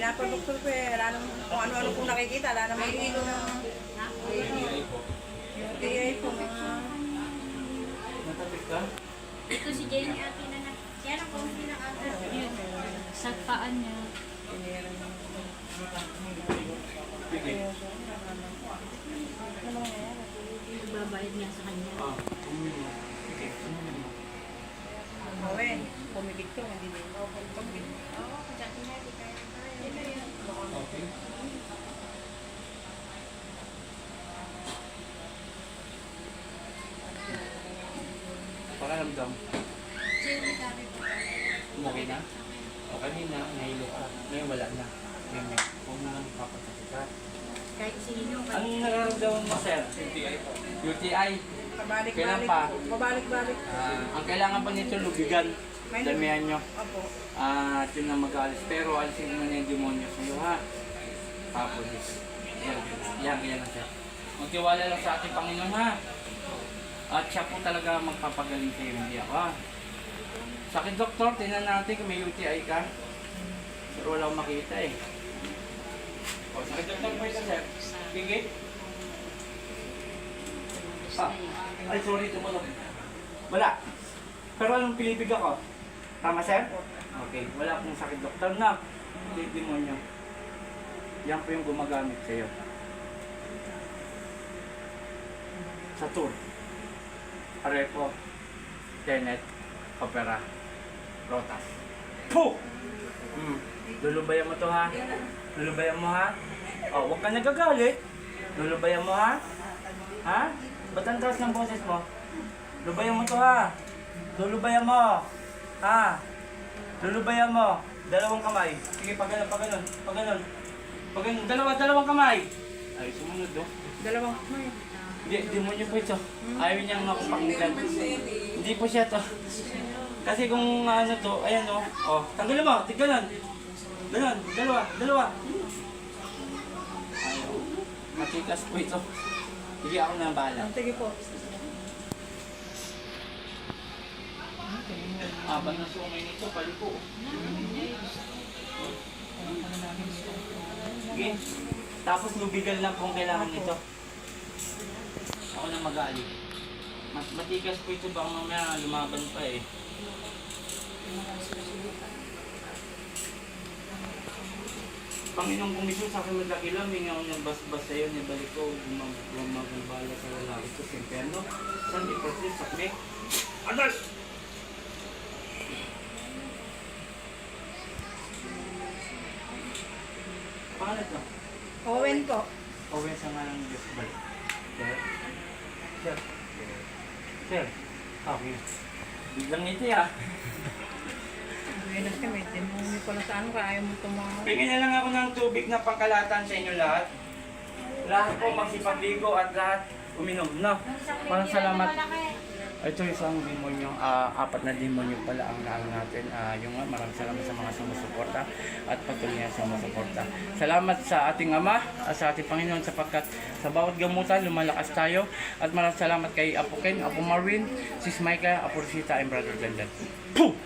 Pinapadoktor ko eh, wala naman, kung ano-ano kung nakikita, wala naman kung po. UTI po, mga Natapik ka? Ito si Jenny ate na na. Siya lang kung pinaka Yun. Sa paan niya. tinira ng Sige. Babayad niya sa kanya. Ah. Sige, umino. Owen, pumigit ko, hindi din. Pumigit. Oo, kasi niya di kaya. Okay. Pakiramdam. Kami po. Okay na? O kanina, nahilo ka. Ngayon wala na. Ngayon, may huwag na lang papatakikat. Kahit sino. Anong nararamdaman mo, sir? UTI po. UTI? Pabalik-balik Kailan pa? Pabalik-balik. Ah, ang kailangan pa nito, lubigan. Damihan nyo. Opo. at yun ang mag-alis. Pero alisin mo na yung demonyo sa iyo, ha? Tapos, yan, yan, yan na siya. Magtiwala lang sa ating Panginoon, ha? At siya po talaga magpapagaling sa iyo, hindi ako, ha? Sakit doktor, tingnan natin kung may UTI ka. Pero wala akong makita, eh. O, sakit doktor po ito, sir. Sige. Ah, ay, sorry, tumulong. Wala. Pero anong pilipig ako? Tama, sir? Okay, wala pong sakit doktor na. Hindi demonyo. Yan po yung gumagamit sa iyo. Sa tour. Arepo, Tenet, Opera, Rotas. Po! Hmm. Lulubayan mo to ha. Lulubayan mo ha. Oh, huwag ka nagagalit. Lulubayan mo ha. Ha? Ba't ang taas ng boses mo? Lulubayan mo to ha. Lulubayan mo. Ha? Lulubayan mo. Dalawang kamay. Sige, pag ganun, pag ganun, pag ganun. Pag ganun, dalawa, dalawang kamay. Ay, sumunod do. Dalawang, may. Hindi, demonyo po ito. Ayaw niyang makapakinggan. Hindi po siya to. Kasi kung ano to, ayan o. Oh, tanggalin mo, tignan. Ganun, dalawa, dalawa. Ayaw. Matikas po ito. Sige, ako na bahala. Ang sige po. Habang nasumay nito, paliko. Sige. Tapos lubigan lang kung kailangan nito. Ako na mag-aali. Mat matigas po ito baka mamaya lumaban pa eh. Panginoong Komisyon sa akin may ako niyang bas-bas sa'yo, nibalik ko, gumagambala sa lalaki ko sa impyerno. San di proses, sakme. Anas! Pangalan to? Owen po. Owen sa nga ng Diyos balik. Sir? Sir? Sir? Okay. Biglang ngiti ah. Buenas kami, demonyo pala sa ano ka, ayaw mo tumawag. Bigyan na lang ako ng tubig na pangkalatan sa inyo lahat. Lahat po magsipagligo at lahat uminom. No? Maraming salamat. Ito isang demonyo, ah, apat na demonyo pala ang naano natin. Ah, yung nga, maraming salamat sa mga sumusuporta at patuloy na sumusuporta. Salamat sa ating Ama at sa ating Panginoon sapagkat sa bawat gamutan lumalakas tayo. At maraming salamat kay Apo Ken, Apo Marvin, Sis Micah, Apo Rosita, and Brother Glendan. Puh!